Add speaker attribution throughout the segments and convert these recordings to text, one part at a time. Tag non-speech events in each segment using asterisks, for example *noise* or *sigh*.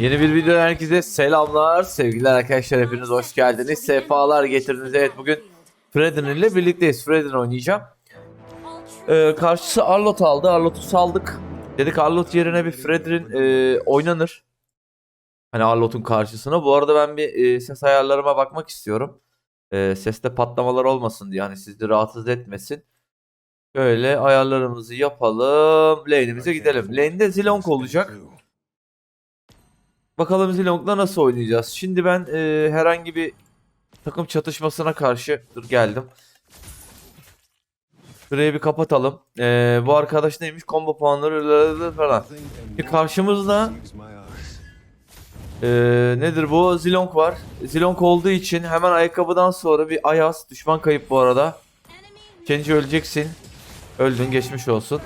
Speaker 1: Yeni bir videodan herkese selamlar. Sevgiler arkadaşlar hepiniz hoş geldiniz. Sefalar getirdiniz. Evet bugün Fredin ile birlikteyiz. Fredin oynayacağım. Ee, karşısı Arlot aldı. Arlot'u saldık. Dedik Arlot yerine bir Fredin e, oynanır. Hani Arlot'un karşısına. Bu arada ben bir e, ses ayarlarıma bakmak istiyorum. E, seste patlamalar olmasın diye. Hani sizi rahatsız etmesin. Şöyle ayarlarımızı yapalım. Lane'imize gidelim. Lane'de Zilong olacak. Bakalım Zilong'la nasıl oynayacağız. Şimdi ben e, herhangi bir takım çatışmasına karşı dur geldim. Şurayı bir kapatalım. E, bu arkadaş neymiş? Combo puanları falan. Bir karşımızda e, nedir bu? Zilong var. Zilong olduğu için hemen ayakkabıdan sonra bir Ayaz. Düşman kayıp bu arada. Kenji öleceksin. Öldün geçmiş olsun.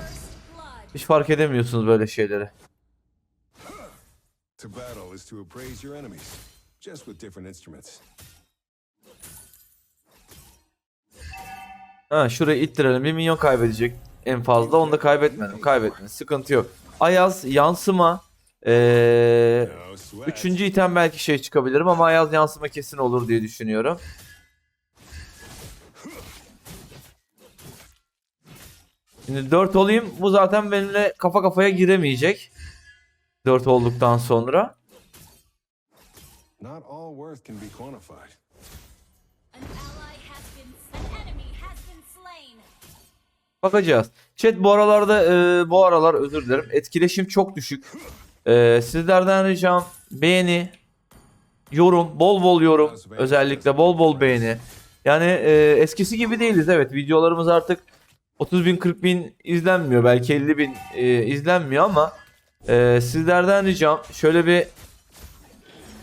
Speaker 1: Hiç fark edemiyorsunuz böyle şeyleri.
Speaker 2: To battle is to appraise your enemies, just with different instruments.
Speaker 1: Ha şurayı ittirelim. Bir milyon kaybedecek en fazla. Onu da kaybetmedim. Kaybetmedim. Sıkıntı yok. Ayaz yansıma. Ee, üçüncü item belki şey çıkabilirim ama Ayaz yansıma kesin olur diye düşünüyorum. Şimdi 4 olayım. Bu zaten benimle kafa kafaya giremeyecek. 4 olduktan sonra.
Speaker 2: Not all worth can be quantified.
Speaker 1: Bakacağız. Chat bu aralarda e, bu aralar özür dilerim. Etkileşim çok düşük. E, sizlerden ricam beğeni, yorum, bol bol yorum. Özellikle bol bol beğeni. Yani e, eskisi gibi değiliz evet. Videolarımız artık 30 bin 40 bin izlenmiyor. Belki 50 bin e, izlenmiyor ama e, sizlerden ricam şöyle bir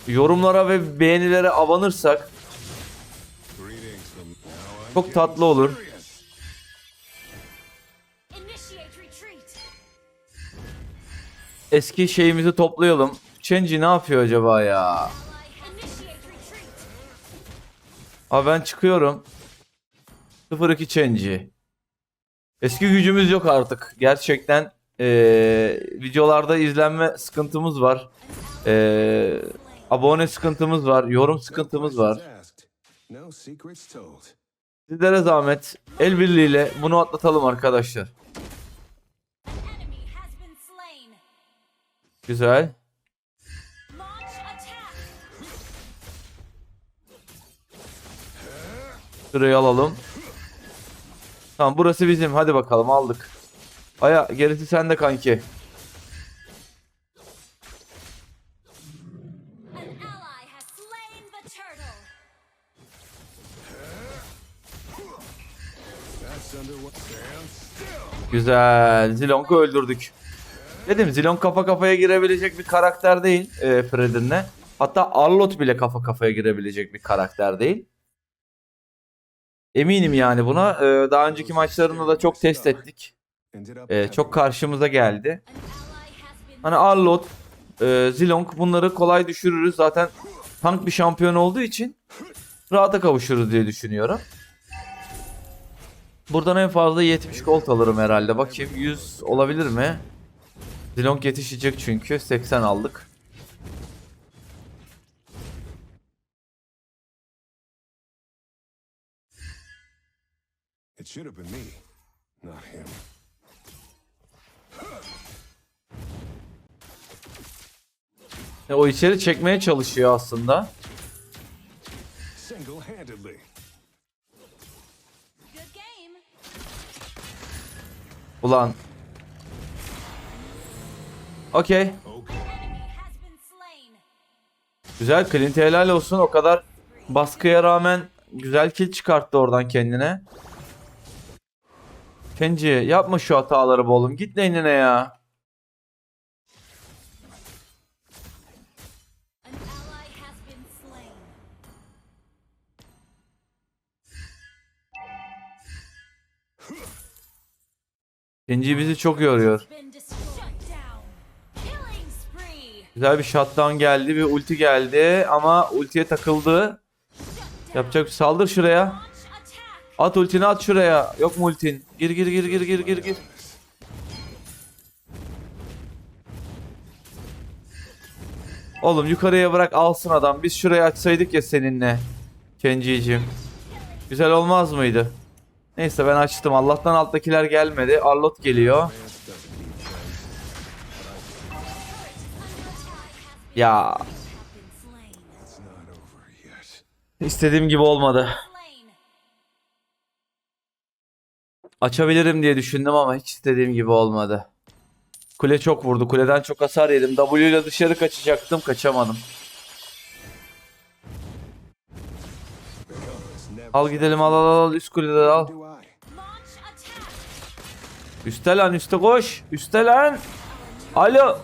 Speaker 1: yorumlara ve beğenilere abanırsak çok tatlı olur. Eski şeyimizi toplayalım. Chenji ne yapıyor acaba ya? Abi ben çıkıyorum. 0-2 Chenji. Eski gücümüz yok artık. Gerçekten eee, videolarda izlenme sıkıntımız var. Eee, abone sıkıntımız var. Yorum sıkıntımız var. Sizlere zahmet. El birliğiyle bunu atlatalım arkadaşlar. Güzel. Şurayı alalım. Tamam burası bizim. Hadi bakalım aldık. Aya gerisi sende kanki. Güzel. Zilong'u öldürdük. Dedim Zilong kafa kafaya girebilecek bir karakter değil e, Fred'inle. Hatta Arlot bile kafa kafaya girebilecek bir karakter değil. Eminim yani buna. E, daha önceki maçlarında da çok test ettik. E, çok karşımıza geldi. Hani Arlot, e, Zilong bunları kolay düşürürüz. Zaten tank bir şampiyon olduğu için rahata kavuşuruz diye düşünüyorum. Buradan en fazla 70 gold alırım herhalde. Bakayım 100 olabilir mi? Zilong yetişecek çünkü. 80 aldık.
Speaker 2: It should have been me, not him.
Speaker 1: E, o içeri çekmeye çalışıyor aslında.
Speaker 2: Single-handedly.
Speaker 3: good game.
Speaker 1: Ulan. Okey. Güzel. Clint helal olsun. O kadar baskıya rağmen güzel kill çıkarttı oradan kendine. Kenji yapma şu hataları be oğlum. Git lane'ine ya. Kenji bizi çok yoruyor. Güzel bir shutdown geldi. Bir ulti geldi. Ama ultiye takıldı. Yapacak bir saldır şuraya. At ultini at şuraya. Yok mu ultin? Gir gir gir gir gir gir gir. Oğlum yukarıya bırak alsın adam. Biz şurayı açsaydık ya seninle. Kenciciğim. Güzel olmaz mıydı? Neyse ben açtım. Allah'tan alttakiler gelmedi. Arlot geliyor. Ya istediğim gibi olmadı. Açabilirim diye düşündüm ama hiç istediğim gibi olmadı. Kule çok vurdu. Kuleden çok hasar yedim. W ile dışarı kaçacaktım. Kaçamadım. Al gidelim al al al. Üst kuleden al. Üste lan üste koş. Üste lan. Alo.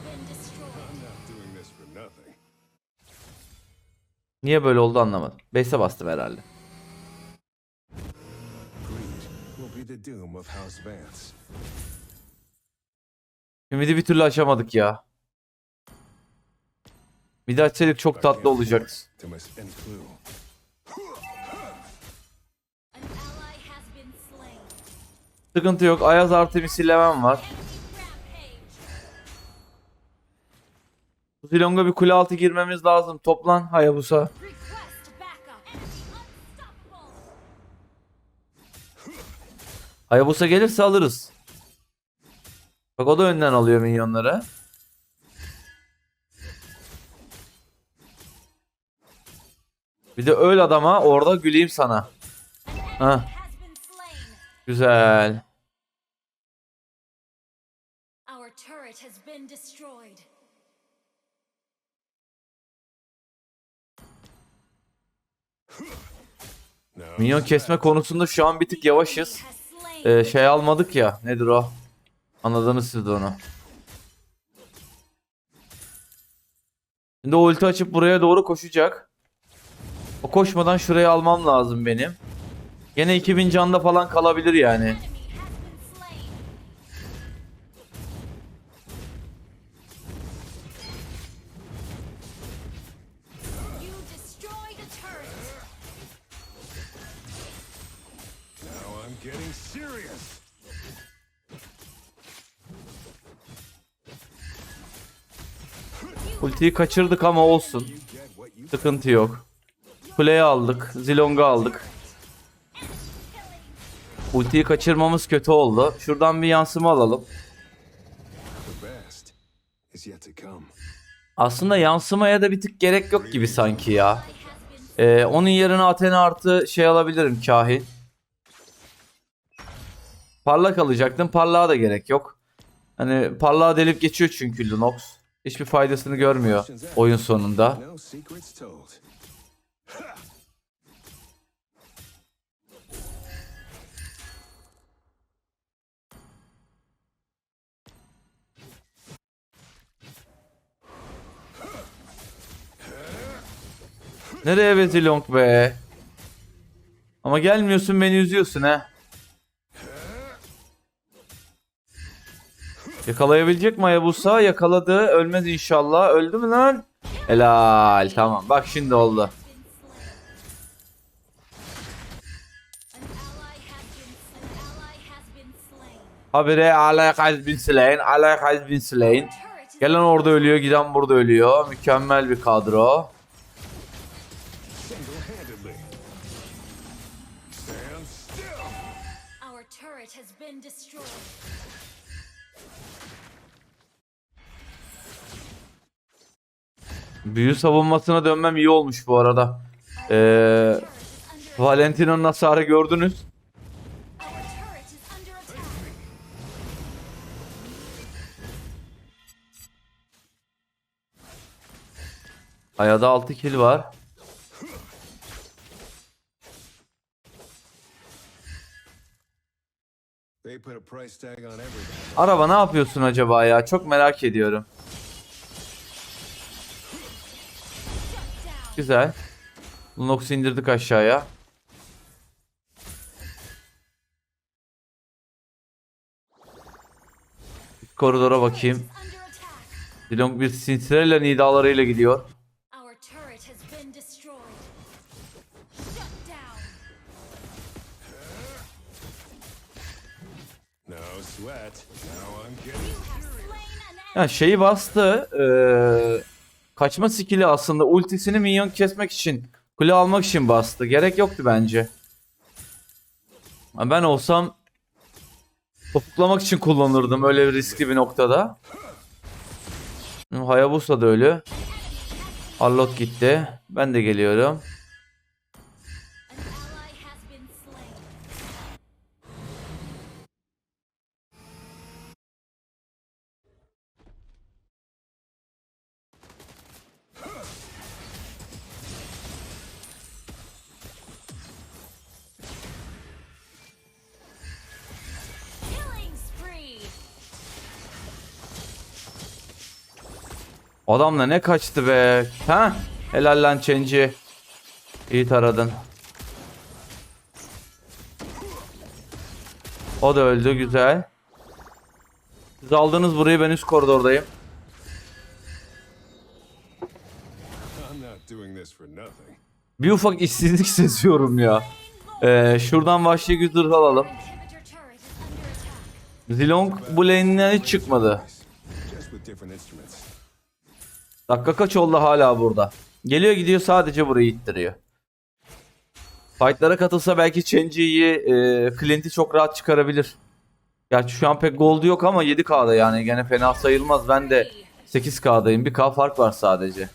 Speaker 1: Niye böyle oldu anlamadım. Base'e bastım herhalde. Ümidi bir türlü aşamadık ya. Midi açsaydık çok tatlı olacaktı. Sıkıntı yok. Ayaz Artemis Leven var. Zilong'a bir kule altı girmemiz lazım. Toplan Hayabusa. Hayabusa gelirse alırız. Bak o da önden alıyor minyonları. Bir de öl adama orada güleyim sana.
Speaker 3: An
Speaker 1: Ha, güzel. Minyon kesme konusunda şu an bir tık yavaşız. Ee, şey almadık ya. Nedir o? Anladınız siz de onu. Şimdi o ulti açıp buraya doğru koşacak. O koşmadan şurayı almam lazım benim. Gene 2000 canda falan kalabilir yani.
Speaker 2: Getting serious.
Speaker 1: Ultiyi kaçırdık ama olsun. Sıkıntı yok. Kuleyi aldık. Zilong'u aldık. Ultiyi kaçırmamız kötü oldu. Şuradan bir yansıma alalım. Aslında yansımaya da bir tık gerek yok gibi sanki ya. Ee, onun yerine Athena artı şey alabilirim kahin. Parlak alacaktım. Parlağa da gerek yok. Hani parlağa delip geçiyor çünkü Lunox. Hiçbir faydasını görmüyor oyun sonunda. Nereye be Zilong be? Ama gelmiyorsun beni üzüyorsun ha. Yakalayabilecek mi Hayabusa? Yakaladı. Ölmez inşallah. Öldü mü lan? Helal. Tamam. Bak şimdi oldu. Habire Alay has been slain. Alay has been slain.
Speaker 3: Turret is
Speaker 1: Gelen orada ölüyor. Giden burada ölüyor. Mükemmel bir kadro. Büyü savunmasına dönmem iyi olmuş bu arada. Ee, Valentino'nun hasarı gördünüz. Ayada 6 kill var. Araba ne yapıyorsun acaba ya? Çok merak ediyorum. Güzel. Lunox'u indirdik aşağıya. Koridora bakayım. Dilong bir Cinderella nidalarıyla gidiyor. Ya şeyi bastı. Eee Kaçma skill'i aslında ultisini minyon kesmek için, kule almak için bastı. Gerek yoktu bence. Ben olsam topuklamak için kullanırdım öyle bir riskli bir noktada. Hayabusa da ölü. Arlot gitti. Ben de geliyorum. Adamla ne kaçtı be. Ha? Helal lan Chenji. İyi taradın. O da öldü güzel. Siz aldınız burayı ben üst koridordayım. Bir ufak işsizlik *laughs* seziyorum ya. Ee, şuradan vahşi güzdür alalım. Zilong bu lane'den hiç çıkmadı. Dakika kaç oldu hala burada. Geliyor gidiyor sadece burayı ittiriyor. Fightlara katılsa belki Chenji'yi, e, Clint'i çok rahat çıkarabilir. Gerçi şu an pek gold'u yok ama 7K'da yani gene fena sayılmaz. Ben de 8K'dayım. 1K fark var sadece.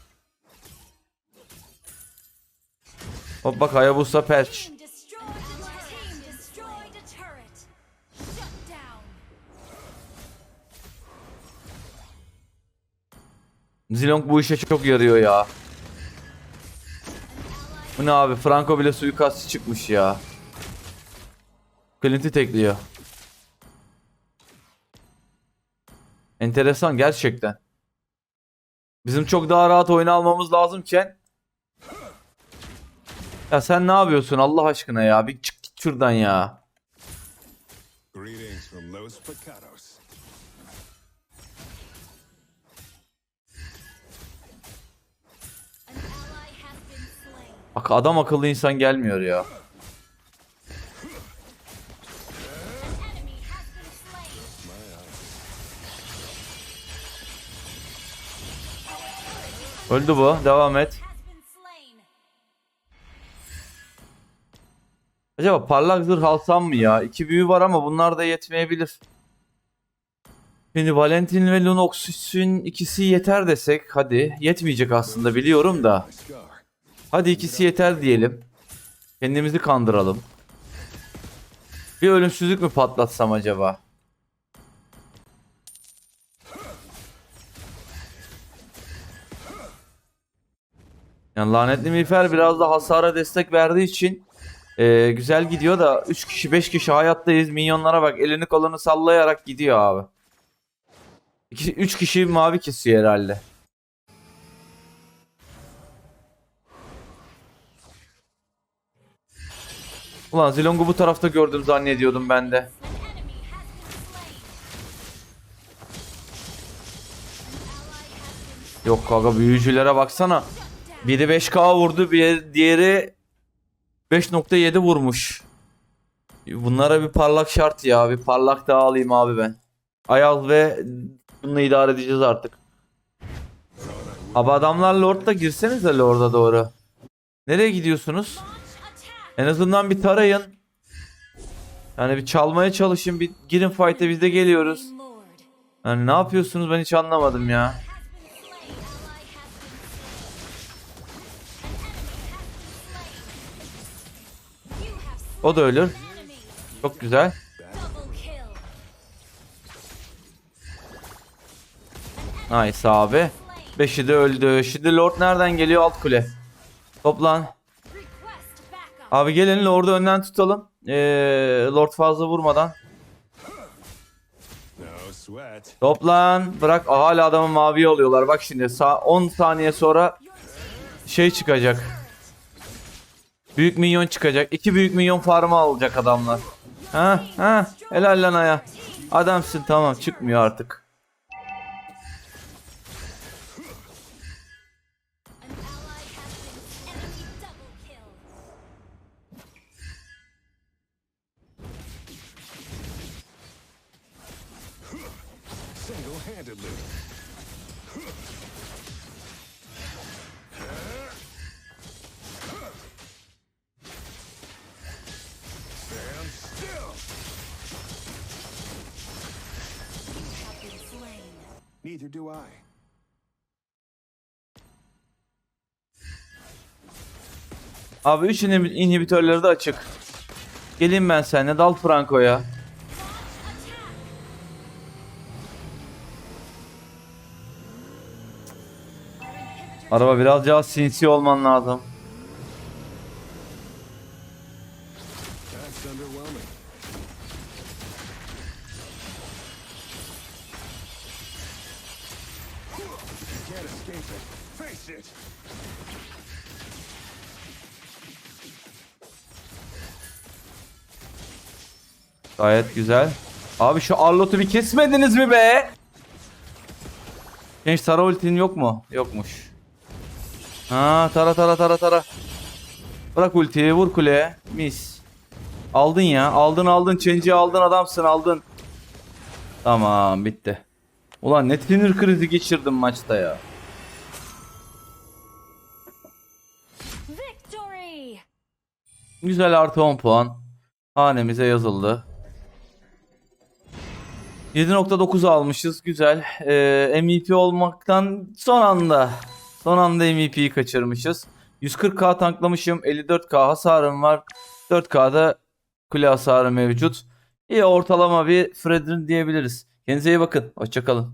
Speaker 1: Hop bak Hayabusa Perch. Zilong bu işe çok yarıyor ya. Bu ne abi? Franco bile suikastçı çıkmış ya. Clint'i tekliyor. Enteresan gerçekten. Bizim çok daha rahat oyunu almamız lazımken. Ya sen ne yapıyorsun Allah aşkına ya? Bir çık git şuradan ya.
Speaker 2: Greetings from Los Pecados.
Speaker 1: Bak adam akıllı insan gelmiyor ya. Öldü bu. Devam et. Acaba parlak zırh alsam mı ya? İki büyü var ama bunlar da yetmeyebilir. Şimdi Valentin ve Lunox'un ikisi yeter desek hadi. Yetmeyecek aslında biliyorum da. Hadi ikisi yeter diyelim. Kendimizi kandıralım. Bir ölümsüzlük mü patlatsam acaba? Yani lanetli miğfer biraz da hasara destek verdiği için eee, güzel gidiyor da 3 kişi 5 kişi hayattayız. Minyonlara bak elini kolunu sallayarak gidiyor abi. 3 kişi mavi kesiyor herhalde. Ulan Zilong'u bu tarafta gördüm zannediyordum ben de. Yok kanka büyücülere baksana. Biri 5K vurdu, bir diğeri 5.7 vurmuş. Bunlara bir parlak şart ya. Bir parlak daha alayım abi ben. Ayaz ve bununla idare edeceğiz artık. Abi adamlar Lord'da girsenize Lord'a doğru. Nereye gidiyorsunuz? En azından bir tarayın. Yani bir çalmaya çalışın. Bir girin fight'e biz de geliyoruz. Yani ne yapıyorsunuz ben hiç anlamadım ya. O da ölür. Çok güzel. Nice abi. Beşi de öldü. Şimdi Lord nereden geliyor? Alt kule. Toplan. Abi gelin Lord'u önden tutalım. Ee, Lord fazla vurmadan. Toplan. Bırak. Aa, hala adamı maviye alıyorlar. Bak şimdi sağ 10 saniye sonra şey çıkacak. Büyük minyon çıkacak. İki büyük minyon farmı alacak adamlar. Ha ha. Helal lan aya. Adamsın tamam çıkmıyor artık.
Speaker 2: Neither do I.
Speaker 1: Abi 3 inhibitörleri de açık. Geleyim ben seninle dal Franco'ya. Araba biraz daha sinsi olman lazım.
Speaker 2: Can't escape it. Face it.
Speaker 1: Gayet güzel. Abi şu Arlot'u bir kesmediniz mi be? Genç Tara ultin yok mu? Yokmuş. Ha tara tara tara tara. Bırak ultiyi vur kuleye. Mis. Aldın ya. Aldın aldın. Change'i aldın adamsın aldın. Tamam bitti. Ulan net sinir krizi geçirdim maçta ya.
Speaker 3: Victory!
Speaker 1: Güzel artı 10 puan. Hanemize yazıldı. 7.9 almışız. Güzel. Ee, MVP olmaktan son anda. Son anda MVP'yi kaçırmışız. 140k tanklamışım. 54k hasarım var. 4k'da kule hasarı mevcut. İyi ortalama bir Fredrin diyebiliriz. Kendinize iyi bakın. Hoşçakalın.